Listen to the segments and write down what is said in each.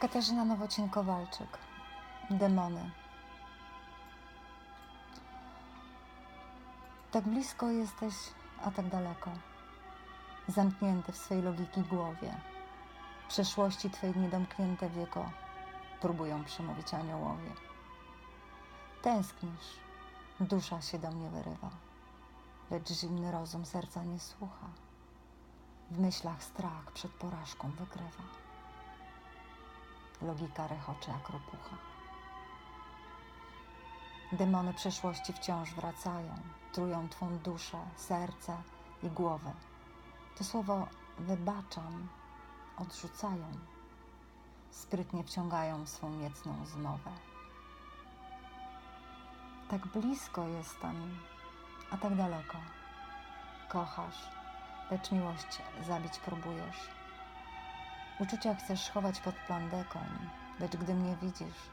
Katarzyna Nowocień-Kowalczyk. Demony. Tak blisko jesteś, a tak daleko. Zamknięty w swej logiki głowie. Przeszłości Twej niedomknięte wieko próbują przemówić aniołowie. Tęsknisz, dusza się do mnie wyrywa, lecz zimny rozum serca nie słucha. W myślach strach przed porażką wygrywa. Logika rechocze jak ropucha. Demony przeszłości wciąż wracają, trują twą duszę, serce i głowę. To słowo wybaczam odrzucają, sprytnie wciągają swą niecną zmowę. Tak blisko jestem, a tak daleko. Kochasz, lecz miłość zabić próbujesz. Uczucia chcesz chować pod plandeką, lecz gdy mnie widzisz,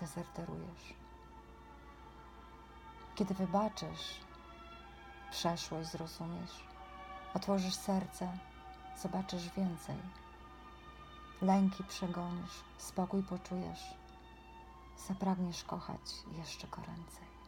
dezerterujesz. Kiedy wybaczysz, przeszłość zrozumiesz, otworzysz serce, zobaczysz więcej. Lęki przegonisz, spokój poczujesz, zapragniesz kochać jeszcze goręcej.